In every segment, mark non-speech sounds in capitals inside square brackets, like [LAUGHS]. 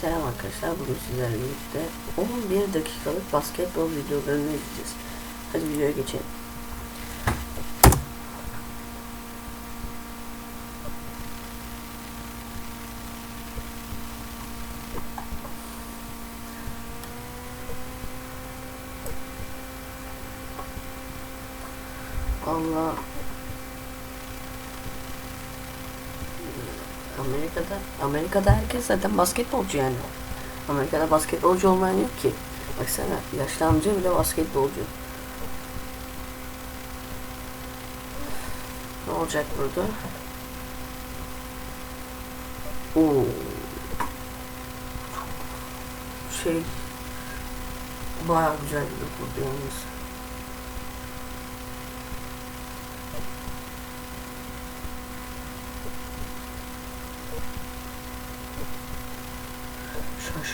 Selam arkadaşlar. Bugün sizlerle birlikte 11 dakikalık basketbol videolarını izleyeceğiz. Hadi videoya geçelim. Allah Amerika'da Amerika'da herkes zaten basketbolcu yani. Amerika'da basketbolcu olmayan yok ki. Baksana yaşlı amca bile basketbolcu. Ne olacak burada? Oo. Şey bayağı güzel bir burada yalnız.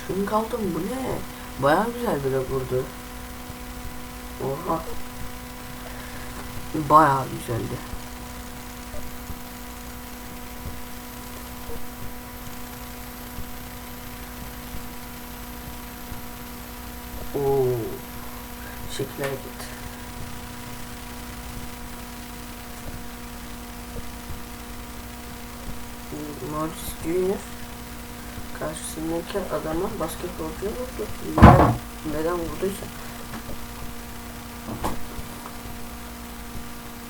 Şaşkın kaldım bu ne? Bayağı güzel bir rapordu. Oha. Bayağı güzeldi. Oo. Şekil hareket. Morris Junior karşısındaki adama basketbolcu vurdu. Neden, neden vurduysa.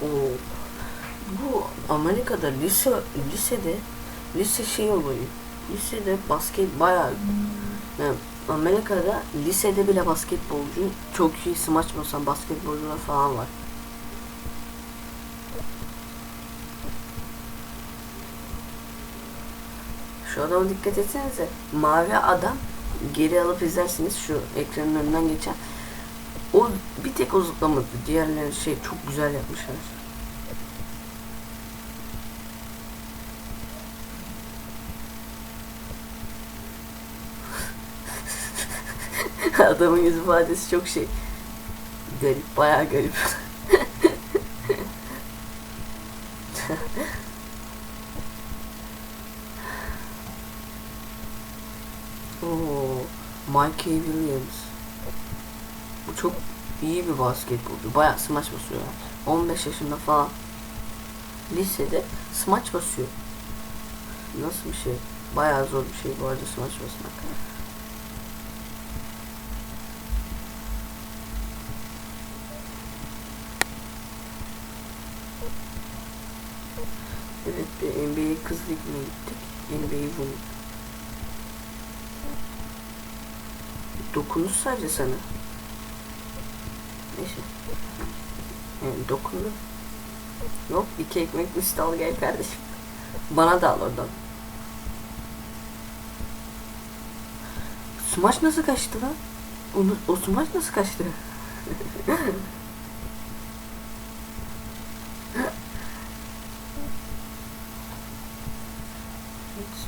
Oo. Bu Amerika'da lise lisede lise şey oluyor. Lisede basket bayağı yani Amerika'da lisede bile basketbolcu çok iyi smaç basan basketbolcular falan var. Şu adama dikkat etsenize. Mavi adam geri alıp izlersiniz şu ekranın önünden geçen. O bir tek o zıplamadı. Diğerleri şey çok güzel yapmışlar. [LAUGHS] Adamın yüz ifadesi çok şey garip, bayağı garip. [LAUGHS] Oo, Mikey Williams. Bu çok iyi bir basketbolcu. Bayağı smaç basıyor. 15 yaşında falan. Lisede smaç basıyor. Nasıl bir şey? Bayağı zor bir şey bu arada smaç basmak. Evet bir NBA kız ligine gittik. NBA Women. Dokunuş sadece sana. Neyse. Yani dokundu. Yok iki ekmek üstü al gel kardeşim. Bana da al oradan. Smaç nasıl kaçtı lan? Onu, o smaç nasıl kaçtı? [LAUGHS]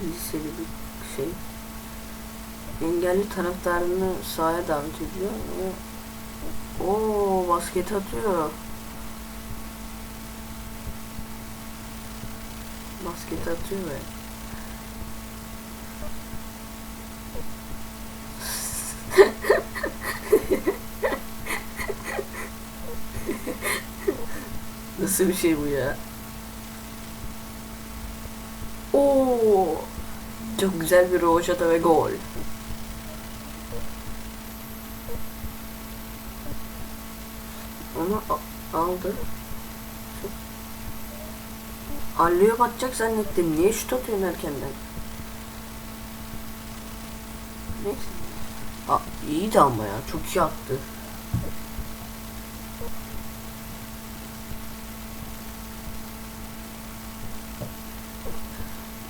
Liseli bir şey engelli taraftarını sahaya davet ediyor o basket atıyor. Basket atıyor ve [LAUGHS] Nasıl bir şey bu ya? Oo! Çok güzel bir roşata ve gol. Onu a- aldı. Allıyor batacak zannettim. Niye şut atıyorsun erkenden? Neyse. Aa, iyiydi ama ya. Çok iyi attı.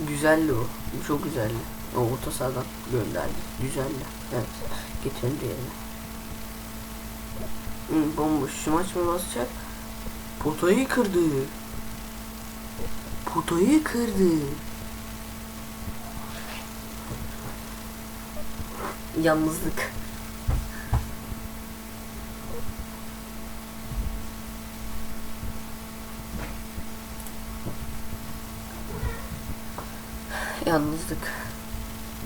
Güzeldi o. Çok güzeldi. O orta sahadan gönderdi. Güzeldi. Evet. Getirin diğerini. Bomboş. Maç mı basacak? Potayı kırdı. Potayı kırdı. Yalnızlık. Yalnızlık.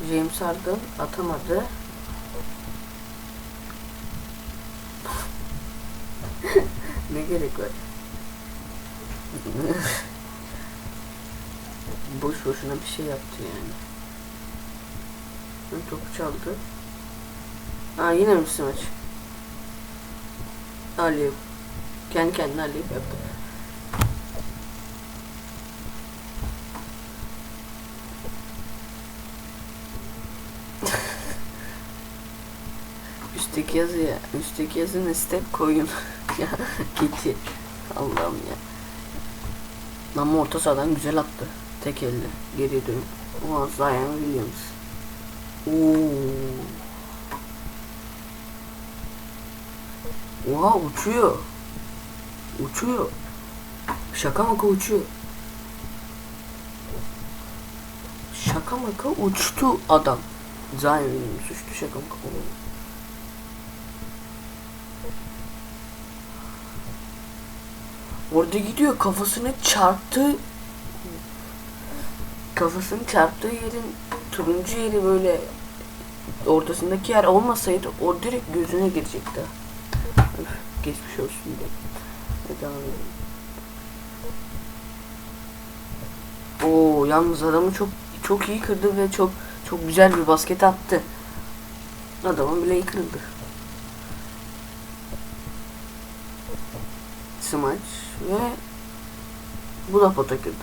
James Harden atamadı. Ne gerek var? Boş boşuna bir şey yaptı yani. Hı, Topu çaldı. Aa yine mi maç? Aliyev. Kendi kendine Aliyev yaptı. [LAUGHS] Üstteki yazıya, üstteki yazına step koyun. [LAUGHS] [LAUGHS] ya gitti. Allah'ım ya. Ama orta sahadan güzel attı. Tek elle. Geriye dönüp. O Zion Williams. Oo. Oha uçuyor. Uçuyor. Şaka maka uçuyor. Şaka maka uçtu adam. Zion Williams uçtu şaka maka. Oo. Orada gidiyor kafasını çarptı. Kafasını çarptığı yerin turuncu yeri böyle ortasındaki yer olmasaydı o direkt gözüne girecekti. Geçmiş olsun diye. Devam edelim. Oo yalnız adamı çok çok iyi kırdı ve çok çok güzel bir basket attı. Adamın bileği kırıldı. Smaç ve bu da pota kırdı.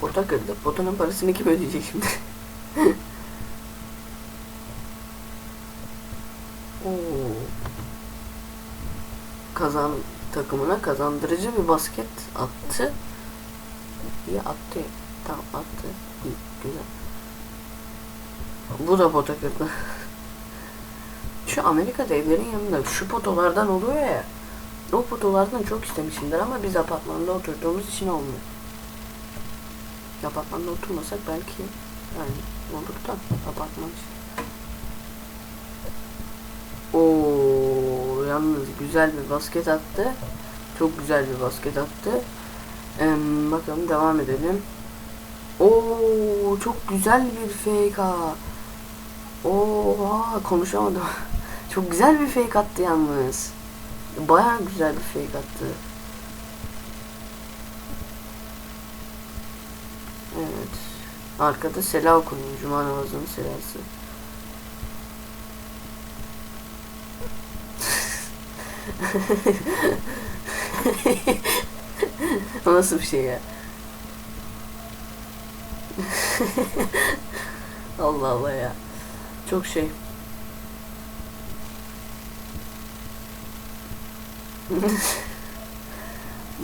Pota kırdı. Potanın parasını kim ödeyecek şimdi? [LAUGHS] Kazan takımına kazandırıcı bir basket attı. İyi attı. Tamam attı. Güzel. Bu da pota kırdı. [LAUGHS] Şu Amerika'da evlerin yanında şu potolardan oluyor ya. O potolardan çok istemişimdir ama biz apartmanda oturduğumuz için olmuyor. Apartmanda oturmasak belki yani olur da apartman için. Oo, yalnız güzel bir basket attı. Çok güzel bir basket attı. Ee, bakalım devam edelim. Oo, çok güzel bir fake ha. Oha konuşamadım. [LAUGHS] çok güzel bir fake attı yalnız. Baya güzel bir fake attı. Evet. Arkada sela okunuyor. Cuma namazının selası. [LAUGHS] o nasıl bir şey ya? Allah Allah ya. Çok şey.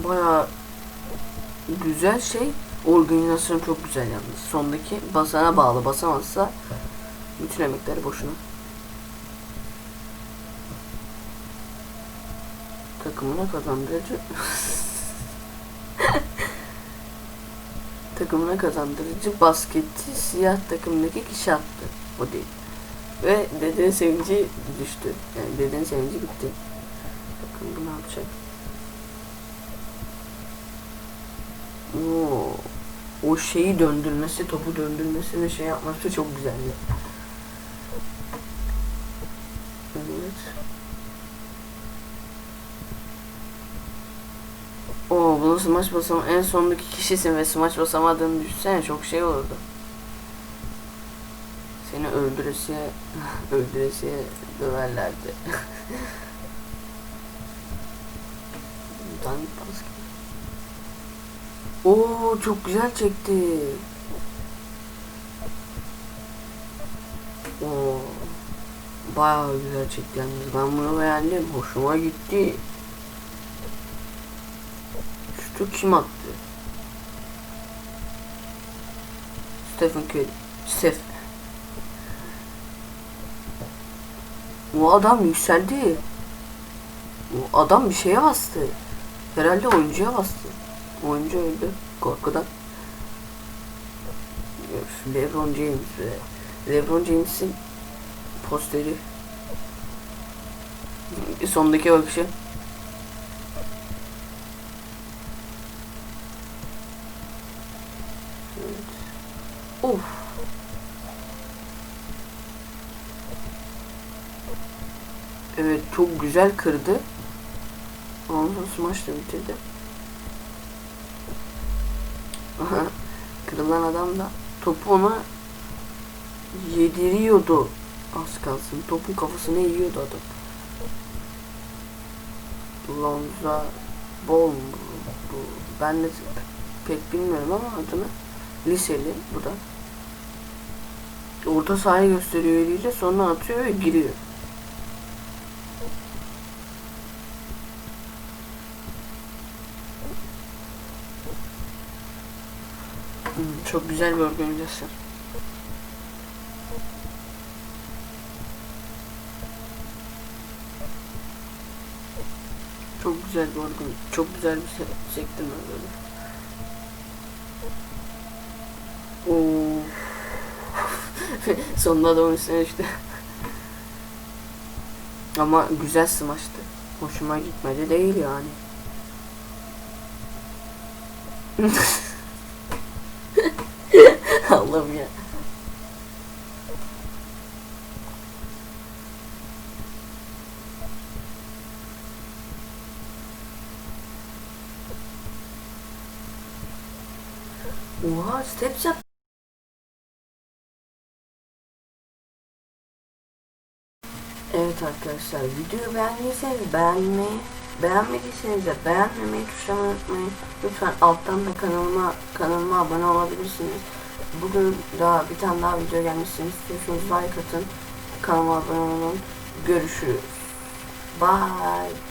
Baya güzel şey. Organizasyon çok güzel yalnız. Sondaki basana bağlı. Basamazsa bütün emekleri boşuna. Takımına kazandırıcı [LAUGHS] takımına kazandırıcı basketi siyah takımdaki kişi attı. O değil. Ve dedenin sevinci düştü. Yani dedenin sevinci bitti. Bakın bu ne yapacak? Oo, o şeyi döndürmesi, topu döndürmesi ve şey yapması çok güzeldi. Evet. Bunu smaç basam en sondaki kişisin ve smaç basamadığını düşünsene çok şey olurdu. Seni öldüresiye [LAUGHS] öldüresiye döverlerdi. [LAUGHS] Dank basket. Oo çok güzel çekti. Oo bayağı güzel çekti yalnız. Ben bunu beğendim. Hoşuma gitti. Şutu kim attı? Stephen Curry. Steph. O adam yükseldi. O adam bir şeye bastı. Herhalde oyuncuya bastı. Oyuncu öldü korkudan. LeBron James ve LeBron James'in posteri sondaki bakışı. Evet. Of. Evet çok güzel kırdı. Ondan smash da bitirdi. Kırılan adam da topu ona yediriyordu. Az kalsın. Topun kafasına yiyordu adam. Lonza bu? bu? Ben de pek bilmiyorum ama adını. Liseli bu da. Orta sahayı gösteriyor eliyle sonra atıyor ve giriyor. Hmm, çok güzel bir organizasyon. Çok güzel bir organ, çok güzel bir se sektirme böyle. Oo. Sonunda da onun üstüne işte. Ama güzel smaçtı. Hoşuma gitmedi değil yani. [LAUGHS] Allah'ım ya. Oha steps yap. Arkadaşlar videoyu beğendiyseniz beğenmeyi beğenmediyseniz de beğenmemeyi tuşlamayı unutmayın. Lütfen alttan da kanalıma kanalıma abone olabilirsiniz. Bugün daha bir tane daha video gelmesini istiyorsanız like atın. Kanalıma abone olun. Görüşürüz. Bye.